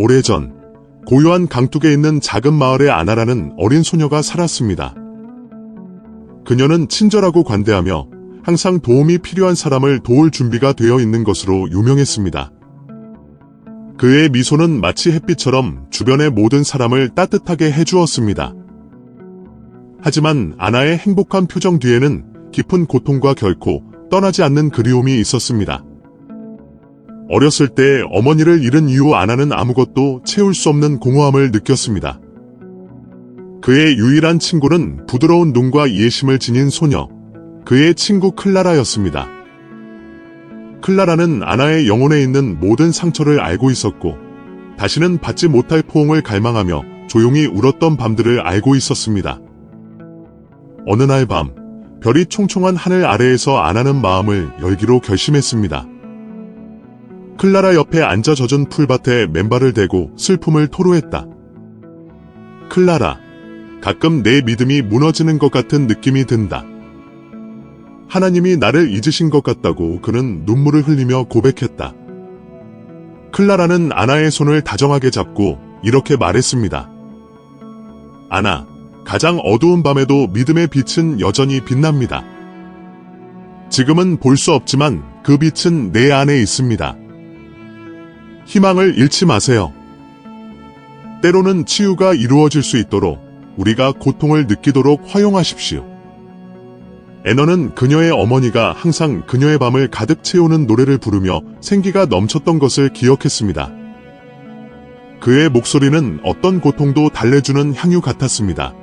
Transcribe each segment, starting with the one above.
오래전 고요한 강둑에 있는 작은 마을에 아나라는 어린 소녀가 살았습니다. 그녀는 친절하고 관대하며 항상 도움이 필요한 사람을 도울 준비가 되어 있는 것으로 유명했습니다. 그의 미소는 마치 햇빛처럼 주변의 모든 사람을 따뜻하게 해주었습니다. 하지만 아나의 행복한 표정 뒤에는 깊은 고통과 결코 떠나지 않는 그리움이 있었습니다. 어렸을 때 어머니를 잃은 이후 아나는 아무것도 채울 수 없는 공허함을 느꼈습니다. 그의 유일한 친구는 부드러운 눈과 이해심을 지닌 소녀, 그의 친구 클라라였습니다. 클라라는 아나의 영혼에 있는 모든 상처를 알고 있었고, 다시는 받지 못할 포옹을 갈망하며 조용히 울었던 밤들을 알고 있었습니다. 어느 날 밤, 별이 총총한 하늘 아래에서 아나는 마음을 열기로 결심했습니다. 클라라 옆에 앉아 젖은 풀밭에 맨발을 대고 슬픔을 토로했다. 클라라, 가끔 내 믿음이 무너지는 것 같은 느낌이 든다. 하나님이 나를 잊으신 것 같다고 그는 눈물을 흘리며 고백했다. 클라라는 아나의 손을 다정하게 잡고 이렇게 말했습니다. 아나, 가장 어두운 밤에도 믿음의 빛은 여전히 빛납니다. 지금은 볼 수 없지만 그 빛은 내 안에 있습니다. 희망을 잃지 마세요. 때로는 치유가 이루어질 수 있도록 우리가 고통을 느끼도록 허용하십시오. 애너는 그녀의 어머니가 항상 그녀의 밤을 가득 채우는 노래를 부르며 생기가 넘쳤던 것을 기억했습니다. 그의 목소리는 어떤 고통도 달래주는 향유 같았습니다.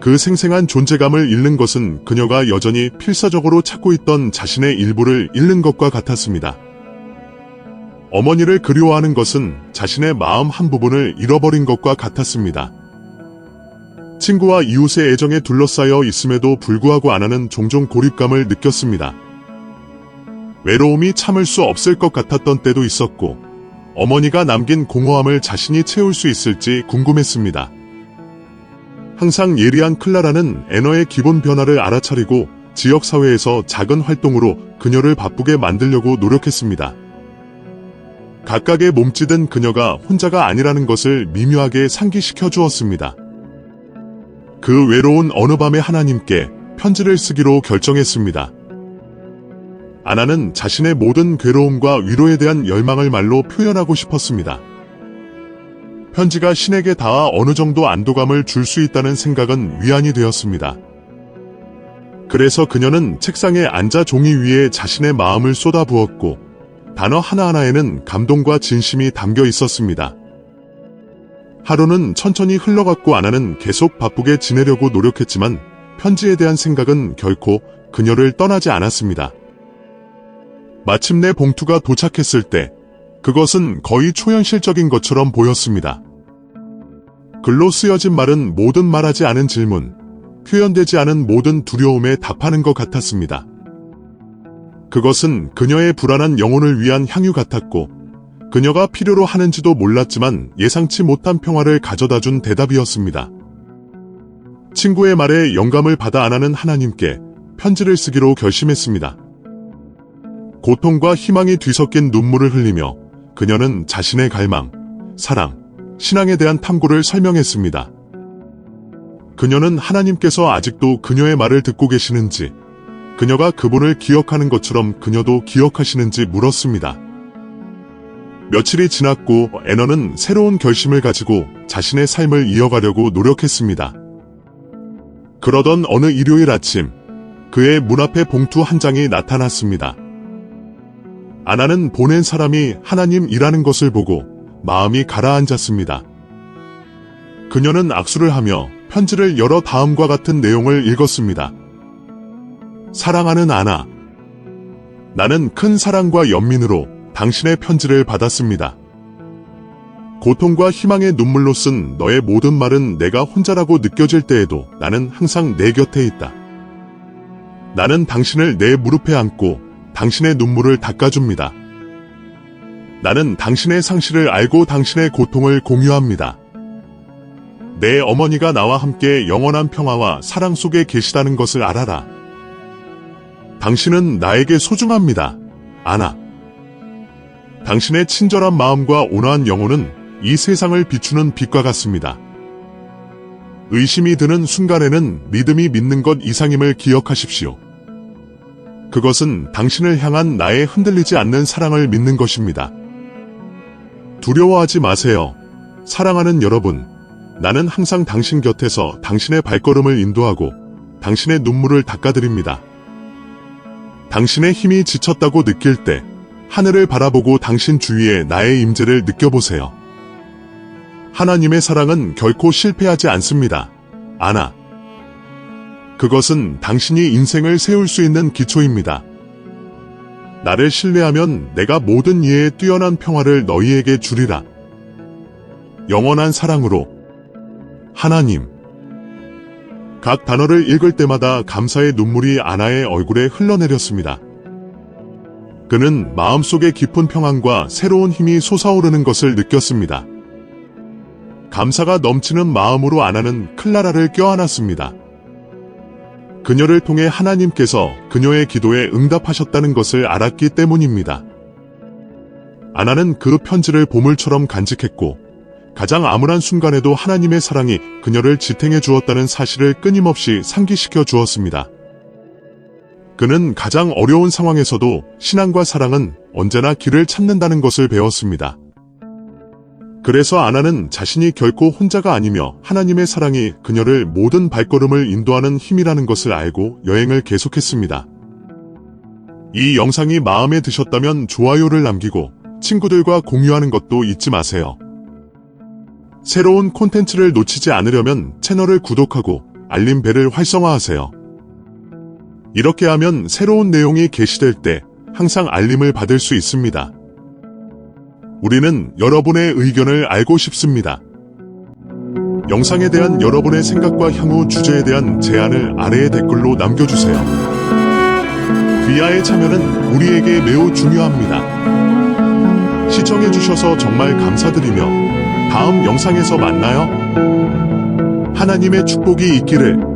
그 생생한 존재감을 잃는 것은 그녀가 여전히 필사적으로 찾고 있던 자신의 일부를 잃는 것과 같았습니다. 어머니를 그리워하는 것은 자신의 마음 한 부분을 잃어버린 것과 같았습니다. 친구와 이웃의 애정에 둘러싸여 있음에도 불구하고 아나는 종종 고립감을 느꼈습니다. 외로움이 참을 수 없을 것 같았던 때도 있었고, 어머니가 남긴 공허함을 자신이 채울 수 있을지 궁금했습니다. 항상 예리한 클라라는 애너의 기본 변화를 알아차리고 지역사회에서 작은 활동으로 그녀를 바쁘게 만들려고 노력했습니다. 각각의 몸짓은 그녀가 혼자가 아니라는 것을 미묘하게 상기시켜 주었습니다. 그 외로운 어느 밤에 하나님께 편지를 쓰기로 결정했습니다. 아나는 자신의 모든 괴로움과 위로에 대한 열망을 말로 표현하고 싶었습니다. 편지가 신에게 닿아 어느 정도 안도감을 줄 수 있다는 생각은 위안이 되었습니다. 그래서 그녀는 책상에 앉아 종이 위에 자신의 마음을 쏟아부었고 단어 하나하나에는 감동과 진심이 담겨 있었습니다. 하루는 천천히 흘러갔고 아나는 계속 바쁘게 지내려고 노력했지만 편지에 대한 생각은 결코 그녀를 떠나지 않았습니다. 마침내 봉투가 도착했을 때 그것은 거의 초현실적인 것처럼 보였습니다. 글로 쓰여진 말은 모든 말하지 않은 질문, 표현되지 않은 모든 두려움에 답하는 것 같았습니다. 그것은 그녀의 불안한 영혼을 위한 향유 같았고, 그녀가 필요로 하는지도 몰랐지만 예상치 못한 평화를 가져다 준 대답이었습니다. 친구의 말에 영감을 받아 안하는 하나님께 편지를 쓰기로 결심했습니다. 고통과 희망이 뒤섞인 눈물을 흘리며 그녀는 자신의 갈망, 사랑, 신앙에 대한 탐구를 설명했습니다. 그녀는 하나님께서 아직도 그녀의 말을 듣고 계시는지, 그녀가 그분을 기억하는 것처럼 그녀도 기억하시는지 물었습니다. 며칠이 지났고 애너는 새로운 결심을 가지고 자신의 삶을 이어가려고 노력했습니다. 그러던 어느 일요일 아침, 그의 문 앞에 봉투 한 장이 나타났습니다. 아나는 보낸 사람이 하나님이라는 것을 보고 마음이 가라앉았습니다. 그녀는 악수를 하며 편지를 열어 다음과 같은 내용을 읽었습니다. 사랑하는 아나. 나는 큰 사랑과 연민으로 당신의 편지를 받았습니다. 고통과 희망의 눈물로 쓴 너의 모든 말은 내가 혼자라고 느껴질 때에도 나는 항상 내 곁에 있다. 나는 당신을 내 무릎에 안고 당신의 눈물을 닦아줍니다. 나는 당신의 상실을 알고 당신의 고통을 공유합니다. 내 어머니가 나와 함께 영원한 평화와 사랑 속에 계시다는 것을 알아라. 당신은 나에게 소중합니다. 아나. 당신의 친절한 마음과 온화한 영혼은 이 세상을 비추는 빛과 같습니다. 의심이 드는 순간에는 믿음이 믿는 것 이상임을 기억하십시오. 그것은 당신을 향한 나의 흔들리지 않는 사랑을 믿는 것입니다. 두려워하지 마세요. 사랑하는 여러분, 나는 항상 당신 곁에서 당신의 발걸음을 인도하고 당신의 눈물을 닦아드립니다. 당신의 힘이 지쳤다고 느낄 때 하늘을 바라보고 당신 주위에 나의 임재를 느껴보세요. 하나님의 사랑은 결코 실패하지 않습니다. 아나. 그것은 당신이 인생을 세울 수 있는 기초입니다. 나를 신뢰하면 내가 모든 이해에 뛰어난 평화를 너희에게 주리라. 영원한 사랑으로 하나님. 각 단어를 읽을 때마다 감사의 눈물이 아나의 얼굴에 흘러내렸습니다. 그는 마음속의 깊은 평안과 새로운 힘이 솟아오르는 것을 느꼈습니다. 감사가 넘치는 마음으로 아나는 클라라를 껴안았습니다. 그녀를 통해 하나님께서 그녀의 기도에 응답하셨다는 것을 알았기 때문입니다. 아나는 그 편지를 보물처럼 간직했고 가장 암울한 순간에도 하나님의 사랑이 그녀를 지탱해 주었다는 사실을 끊임없이 상기시켜 주었습니다. 그는 가장 어려운 상황에서도 신앙과 사랑은 언제나 길을 찾는다는 것을 배웠습니다. 그래서 아나는 자신이 결코 혼자가 아니며 하나님의 사랑이 그녀를 모든 발걸음을 인도하는 힘이라는 것을 알고 여행을 계속했습니다. 이 영상이 마음에 드셨다면 좋아요를 남기고 친구들과 공유하는 것도 잊지 마세요. 새로운 콘텐츠를 놓치지 않으려면 채널을 구독하고 알림 벨을 활성화하세요. 이렇게 하면 새로운 내용이 게시될 때 항상 알림을 받을 수 있습니다. 우리는 여러분의 의견을 알고 싶습니다. 영상에 대한 여러분의 생각과 향후 주제에 대한 제안을 아래의 댓글로 남겨주세요. 귀하의 참여는 우리에게 매우 중요합니다. 시청해주셔서 정말 감사드리며 다음 영상에서 만나요. 하나님의 축복이 있기를